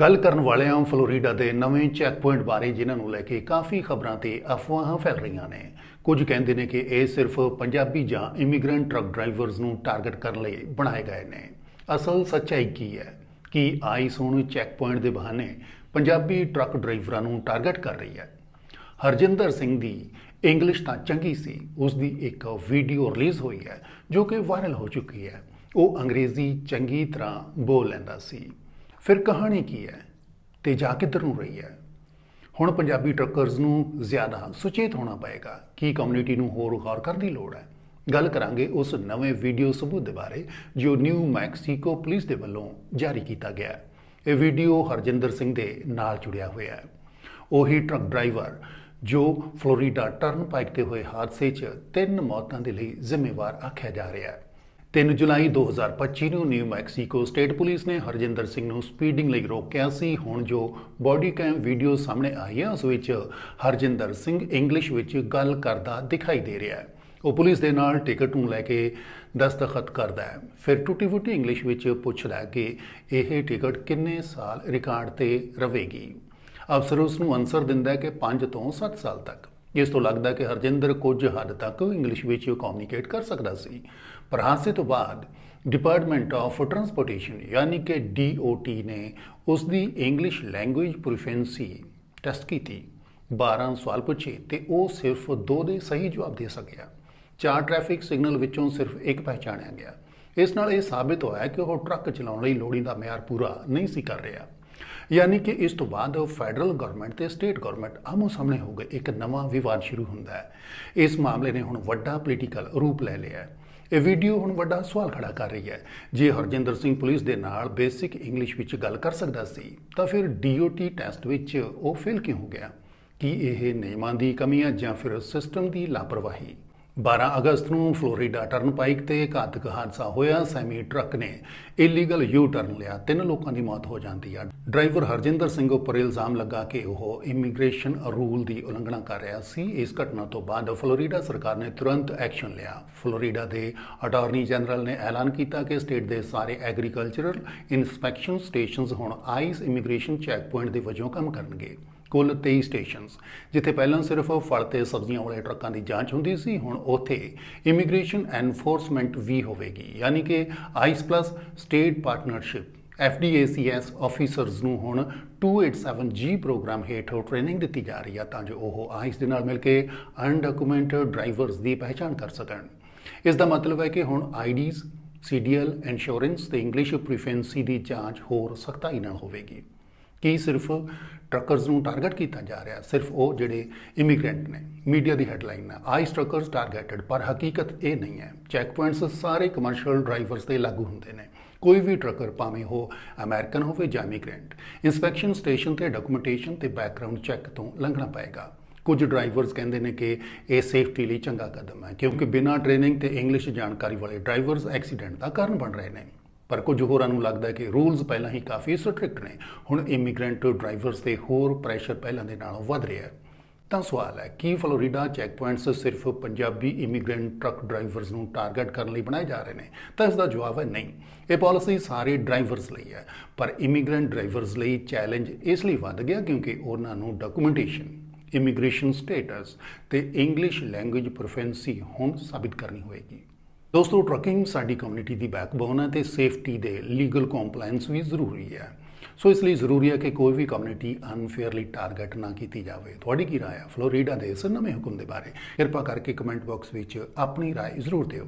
ਗੱਲ ਕਰਨ ਵਾਲਿਆਂ ਫਲੋਰੀਡਾ ਦੇ ਨਵੇਂ ਚੈੱਕ ਪੁਆਇੰਟ ਬਾਰੇ ਜਿਨ੍ਹਾਂ ਨੂੰ ਲੈ ਕੇ ਕਾਫੀ ਖਬਰਾਂ ਤੇ ਅਫਵਾਹਾਂ ਫੈਲ ਰਹੀਆਂ ਨੇ। ਕੁਝ ਕਹਿੰਦੇ ਨੇ ਕਿ ਇਹ ਸਿਰਫ ਪੰਜਾਬੀ ਜਾਂ ਇਮੀਗ੍ਰੈਂਟ ਟਰੱਕ ਡਰਾਈਵਰਸ ਨੂੰ ਟਾਰਗੇਟ ਕਰਨ ਲਈ ਬਣਾਏ ਗਏ ਨੇ। ਅਸਲ ਸੱਚਾਈ ਕੀ ਹੈ? ਕਿ ਆਈਸ ਹੁਣ ਚੈੱਕ ਪੁਆਇੰਟ ਦੇ ਬਹਾਨੇ ਪੰਜਾਬੀ ਟਰੱਕ ਡਰਾਈਵਰਾਂ ਨੂੰ ਟਾਰਗੇਟ ਕਰ ਰਹੀ ਹੈ? ਹਰਜਿੰਦਰ ਸਿੰਘ ਦੀ ਇੰਗਲਿਸ਼ ਤਾਂ ਚੰਗੀ ਸੀ ਉਸ ਦੀ ਇੱਕ ਵੀਡੀਓ ਰਿਲੀਜ਼ ਹੋਈ ਹੈ ਜੋ ਕਿ ਵਾਇਰਲ ਹੋ ਚੁੱਕੀ ਹੈ। ਉਹ ਅੰਗਰੇਜ਼ੀ ਚੰਗੀ ਤਰ੍ਹਾਂ ਬੋਲ ਲੈਂਦਾ ਸੀ। ਫਿਰ ਕਹਾਣੀ ਕੀ ਹੈ? ਤੇ ਜਾ ਕਿੱਧਰ ਨੂੰ ਰਹੀ ਹੈ। ਹੁਣ ਪੰਜਾਬੀ ਟਰੱਕਰਸ ਨੂੰ ਜ਼ਿਆਦਾ ਸੁਚੇਤ ਹੋਣਾ ਪਏਗਾ ਕੀ ਕਮਿਊਨਿਟੀ ਨੂੰ ਹੋਰ ਗੌਰ ਕਰਨ ਦੀ ਲੋੜ ਹੈ। ਗੱਲ ਕਰਾਂਗੇ ਉਸ ਨਵੇਂ ਵੀਡੀਓ ਸਬੂਤ ਦੇ ਬਾਰੇ, ਜੋ ਨਿਊ ਮੈਕਸੀਕੋ ਪੁਲਿਸ ਦੇ ਵੱਲੋਂ ਜਾਰੀ ਕੀਤਾ ਗਿਆ ਹੈ। ਇਹ ਵੀਡੀਓ ਹਰਜਿੰਦਰ ਸਿੰਘ ਦੇ ਨਾਲ ਜੁੜਿਆ ਹੋਇਆ ਹੈ। ਉਹੀ ਟਰੱਕ ਡਰਾਈਵਰ ਜੋ ਫਲੋਰੀਡਾ ਟਰਨ ਪਾਈਕ ਤੇ ਹੋਏ ਹਾਦਸੇ 'ਚ ਤਿੰਨ ਮੌਤਾਂ ਦੇ ਲਈ ਜ਼ਿੰਮੇਵਾਰ ਆਖਿਆ ਜਾ ਰਿਹਾ ਹੈ। 3 ਜੁਲਾਈ 2025 ਨੂੰ ਨਿਊ ਮੈਕਸੀਕੋ ਸਟੇਟ ਪੁਲਿਸ ਨੇ ਹਰਜਿੰਦਰ ਸਿੰਘ ਨੂੰ ਸਪੀਡਿੰਗ ਲਈ ਰੋਕਿਆ ਸੀ। ਹੁਣ ਜੋ ਬਾਡੀ ਕੈਮ ਵੀਡੀਓ ਸਾਹਮਣੇ ਆਈ ਹੈ, ਉਸ ਵਿੱਚ ਹਰਜਿੰਦਰ ਸਿੰਘ ਇੰਗਲਿਸ਼ ਵਿੱਚ ਗੱਲ ਕਰਦਾ ਦਿਖਾਈ ਦੇ ਰਿਹਾ ਹੈ। ਉਹ ਪੁਲਿਸ ਦੇ ਨਾਲ ਟਿਕਟ ਨੂੰ ਲੈ ਕੇ ਦਸਤਖਤ ਕਰਦਾ ਹੈ। ਫਿਰ ਟੁੱਟੀ ਫੁੱਟੀ ਇੰਗਲਿਸ਼ ਵਿੱਚ ਪੁੱਛਦਾ ਕਿ ਇਹ ਟਿਕਟ ਕਿੰਨੇ ਸਾਲ ਰਿਕਾਰਡ ਤੇ ਰਹੇਗੀ। ਅਫਸਰ ਉਸ ਨੂੰ ਆਨਸਰ ਦਿੰਦਾ ਹੈ ਕਿ 5 ਤੋਂ 7 ਸਾਲ ਤੱਕ। ਜਿਸ ਤੋਂ ਲੱਗਦਾ ਕਿ ਹਰਜਿੰਦਰ ਕੁਝ ਹੱਦ ਤੱਕ ਇੰਗਲਿਸ਼ ਵਿੱਚ ਕਮਿਊਨੀਕੇਟ ਕਰ ਸਕਦਾ ਸੀ। ਪਰ ਹਾਦਸੇ ਤੋਂ ਬਾਅਦ ਡਿਪਾਰਟਮੈਂਟ ਆਫ ਟਰਾਂਸਪੋਰਟੇਸ਼ਨ ਯਾਨੀ ਕਿ DOT ਨੇ ਉਸ ਦੀ ਇੰਗਲਿਸ਼ ਲੈਂਗੁਏਜ ਪ੍ਰੋਫੀਸ਼ੀਐਂਸੀ ਟੈਸਟ ਕੀਤੀ। 12 ਸਵਾਲ ਪੁੱਛੇ ਤੇ ਉਹ ਸਿਰਫ 2 ਦੇ ਸਹੀ ਜਵਾਬ ਦੇ ਸਕਿਆ। ਚਾਰ ਟ੍ਰੈਫਿਕ ਸਿਗਨਲ ਵਿੱਚੋਂ ਸਿਰਫ ਇੱਕ ਪਹਿਚਾਣਿਆ ਗਿਆ। ਇਸ ਨਾਲ ਇਹ ਸਾਬਿਤ ਹੋਇਆ ਕਿ ਉਹ ਟਰੱਕ ਚਲਾਉਣ ਲਈ ਲੋੜੀਂਦਾ ਮਿਆਰ ਪੂਰਾ ਨਹੀਂ ਸੀ ਕਰ ਰਿਹਾ। ਯਾਨੀ ਕਿ ਇਸ ਤੋਂ ਬਾਅਦ ਫੈਡਰਲ ਗਵਰਨਮੈਂਟ ਤੇ ਸਟੇਟ ਗਵਰਨਮੈਂਟ ਆਮੋ ਸਾਹਮਣੇ ਹੋ ਗਏ, ਇੱਕ ਨਵਾਂ ਵਿਵਾਦ ਸ਼ੁਰੂ ਹੁੰਦਾ ਹੈ। ਇਸ ਮਾਮਲੇ ਨੇ ਹੁਣ ਵੱਡਾ ਪੋਲੀਟੀਕਲ ਰੂਪ ਲੈ ਲਿਆ ਹੈ। ਇਹ ਵੀਡੀਓ ਹੁਣ ਵੱਡਾ ਸਵਾਲ ਖੜਾ ਕਰ ਰਹੀ ਹੈ। ਜੇ ਹਰਜਿੰਦਰ ਸਿੰਘ ਪੁਲਿਸ ਦੇ ਨਾਲ ਬੇਸਿਕ ਇੰਗਲਿਸ਼ ਵਿੱਚ ਗੱਲ ਕਰ ਸਕਦਾ ਸੀ, ਤਾਂ ਫਿਰ DOT ਟੈਸਟ ਵਿੱਚ ਉਹ ਫੇਲ ਕਿਉਂ ਹੋ ਗਿਆ? ਕੀ ਇਹ ਨਿਯਮਾਂ ਦੀ ਕਮੀ ਹੈ ਜਾਂ ਫਿਰ ਸਿਸਟਮ ਦੀ ਲਾਪਰਵਾਹੀ? 12 ਅਗਸਤ ਨੂੰ ਫਲੋਰੀਡਾ ਟਰਨਪਾਈਕ ਤੇ ਘਾਤਕ ਹਾਦਸਾ ਹੋਇਆ। ਸੈਮੀ ਟਰੱਕ ਨੇ ਇਲੀਗਲ ਯੂ ਟਰਨ ਲਿਆ। ਤਿੰਨ ਲੋਕਾਂ ਦੀ ਮੌਤ ਹੋ ਜਾਂਦੀ ਆ। ਡਰਾਈਵਰ ਹਰਜਿੰਦਰ ਸਿੰਘ ਉੱਪਰ ਇਲਜ਼ਾਮ ਲੱਗਾ ਕਿ ਉਹ ਇਮੀਗ੍ਰੇਸ਼ਨ ਰੂਲ ਦੀ ਉਲੰਘਣਾ ਕਰ ਰਿਹਾ ਸੀ। ਇਸ ਘਟਨਾ ਤੋਂ ਬਾਅਦ ਫਲੋਰੀਡਾ ਸਰਕਾਰ ਨੇ ਤੁਰੰਤ ਐਕਸ਼ਨ ਲਿਆ। ਫਲੋਰੀਡਾ ਦੇ ਅਟਾਰਨੀ ਜਨਰਲ ਨੇ ਐਲਾਨ ਕੀਤਾ ਕਿ ਸਟੇਟ ਦੇ ਸਾਰੇ ਐਗਰੀਕਲਚਰਲ ਇਨਸਪੈਕਸ਼ਨ ਸਟੇਸ਼ਨਸ ਹੁਣ ਆਈਸ ਇਮੀਗ੍ਰੇਸ਼ਨ ਚੈੱਕ ਪੁਆਇੰਟ ਦੇ ਵਜੋਂ ਕੰਮ ਕਰਨਗੇ। ਕੁੱਲ 23 ਸਟੇਸ਼ਨਸ, ਜਿੱਥੇ ਪਹਿਲਾਂ ਸਿਰਫ ਫਲ ਤੇ ਸਬਜ਼ੀਆਂ ਵਾਲੇ ਟਰੱਕਾਂ ਦੀ ਜਾਂਚ ਹੁੰਦੀ ਸੀ, ਹੁਣ ਉੱਥੇ ਇਮੀਗ੍ਰੇਸ਼ਨ ਐਨਫੋਰਸਮੈਂਟ ਵੀ ਹੋਵੇਗੀ। ਯਾਨੀ ਕਿ ICE plus state partnership FDACS officers ਨੂੰ ਹੁਣ 287G ਪ੍ਰੋਗਰਾਮ ਹੇਠ ਟ੍ਰੇਨਿੰਗ ਦਿੱਤੀ ਜਾ ਰਹੀ ਹੈ ਤਾਂ ਜੋ ਉਹ ਆਈਸ ਦੇ ਨਾਲ ਮਿਲ ਕੇ ਅਨਡਾਕੂਮੈਂਟਡ ਡਰਾਈਵਰਸ ਦੀ ਪਹਿਚਾਣ ਕਰ ਸਕਣ। ਇਸ ਦਾ ਮਤਲਬ ਹੈ ਕਿ ਹੁਣ ਆਈਡੀਜ਼ CDL ਇੰਸ਼ੋਰੈਂਸ ਤੇ ਇੰਗਲਿਸ਼ ਪ੍ਰੋਫੀਸ਼ੀਐਂਸੀ ਦੀ ਜਾਂਚ ਹੋਰ ਸਖਤਾਈ ਨਾਲ ਹੋਵੇਗੀ। ਕੀ ਸਿਰਫ ਟਰੱਕਰਸ ਨੂੰ ਟਾਰਗੇਟ ਕੀਤਾ ਜਾ ਰਿਹਾ, ਸਿਰਫ ਉਹ ਜਿਹੜੇ ਇਮੀਗ੍ਰੈਂਟ ਨੇ ਮੀਡੀਆ ਦੀ ਹੈਡਲਾਈਨ ਹੈ ਆਈਸ ਟਰੱਕਰਸ ਟਾਰਗੇਟਡ ਪਰ ਹਕੀਕਤ ਇਹ ਨਹੀਂ ਹੈ। ਚੈੱਕ ਪੁਆਇੰਟਸ ਸਾਰੇ ਕਮਰਸ਼ੀਅਲ ਡਰਾਈਵਰਸ ਤੇ ਲਾਗੂ ਹੁੰਦੇ ਨੇ। ਕੋਈ ਵੀ ਟਰੱਕਰ ਭਾਵੇਂ ਉਹ ਅਮਰੀਕਨ ਹੋਵੇ ਜਾਂ ਇਮੀਗ੍ਰੈਂਟ ਇਨਸਪੈਕਸ਼ਨ ਸਟੇਸ਼ਨ ਤੇ ਡਾਕੂਮੈਂਟੇਸ਼ਨ ਤੇ ਬੈਕਗ੍ਰਾਉਂਡ ਚੈੱਕ ਤੋਂ ਲੰਘਣਾ ਪਏਗਾ। ਕੁਝ ਡਰਾਈਵਰਸ ਕਹਿੰਦੇ ਨੇ ਕਿ ਇਹ ਸੇਫਟੀ ਲਈ ਚੰਗਾ ਕਦਮ ਹੈ, ਕਿਉਂਕਿ ਬਿਨਾਂ ਟ੍ਰੇਨਿੰਗ ਤੇ ਇੰਗਲਿਸ਼ ਜਾਣਕਾਰੀ ਵਾਲੇ ਡਰਾਈਵਰਸ ਐਕਸੀਡੈਂਟ ਦਾ ਕਾਰਨ ਬਣ ਰਹੇ ਨੇ। ਪਰ ਕੁਝ ਹੋਰਾਂ ਨੂੰ ਲੱਗਦਾ ਕਿ ਰੂਲਸ ਪਹਿਲਾਂ ਹੀ ਕਾਫੀ ਸਟ੍ਰਿਕਟ ਨੇ। ਹੁਣ ਇਮੀਗ੍ਰੈਂਟ ਡਰਾਈਵਰਸ ਤੇ ਹੋਰ ਪ੍ਰੈਸ਼ਰ ਪਹਿਲਾਂ ਦੇ ਨਾਲੋਂ ਵੱਧ ਰਿਹਾ ਹੈ। ਤਾਂ ਸਵਾਲ ਹੈ, ਕੀ ਫਲੋਰੀਡਾ ਚੈੱਕ ਪੁਆਇੰਟਸ ਸਿਰਫ ਪੰਜਾਬੀ ਇਮੀਗ੍ਰੈਂਟ ਟਰੱਕ ਡਰਾਈਵਰਸ ਨੂੰ ਟਾਰਗੇਟ ਕਰਨ ਲਈ ਬਣਾਏ ਜਾ ਰਹੇ ਨੇ? ਤਾਂ ਇਸ ਦਾ ਜਵਾਬ ਹੈ ਨਹੀਂ। ਇਹ ਪਾਲਿਸੀ ਸਾਰੇ ਡਰਾਈਵਰਸ ਲਈ ਹੈ, ਪਰ ਇਮੀਗ੍ਰੈਂਟ ਡਰਾਈਵਰਸ ਲਈ ਚੈਲੰਜ ਇਸ ਲਈ ਵੱਧ ਗਿਆ ਕਿਉਂਕਿ ਉਹਨਾਂ ਨੂੰ ਡਾਕੂਮੈਂਟੇਸ਼ਨ ਇਮੀਗ੍ਰੇਸ਼ਨ ਸਟੇਟਸ ਤੇ ਇੰਗਲਿਸ਼ ਲੈਂਗੁਏਜ ਪ੍ਰੋਫੈਂਸੀ ਹੁਣ ਸਾਬਿਤ ਕਰਨੀ ਹੋਏਗੀ। ਦੋਸਤੋ ਟਰੱਕਿੰਗ ਸਾਡੀ ਕਮਿਊਨਿਟੀ ਦੀ ਬੈਕਬੋਨ ਹੈ ਤੇ ਸੇਫਟੀ ਦੇ ਲੀਗਲ ਕੰਪਲਾਈਂਸ ਵੀ ਜ਼ਰੂਰੀ ਹੈ ਸੋ ਇਸ ਲਈ ਜ਼ਰੂਰੀ ਹੈ ਕਿ ਕੋਈ ਵੀ ਕਮਿਊਨਿਟੀ ਅਨਫੇਅਰਲੀ ਟਾਰਗੇਟ ਨਾ ਕੀਤੀ ਜਾਵੇ ਤੁਹਾਡੀ ਕੀ رائے ਹੈ ਫਲੋਰੀਡਾ ਦੇ ਇਸ ਨਵੇਂ ਹੁਕਮ ਦੇ ਬਾਰੇ ਕਿਰਪਾ ਕਰਕੇ ਕਮੈਂਟ ਬਾਕਸ ਵਿੱਚ ਆਪਣੀ رائے ਜ਼ਰੂਰ ਦਿਓ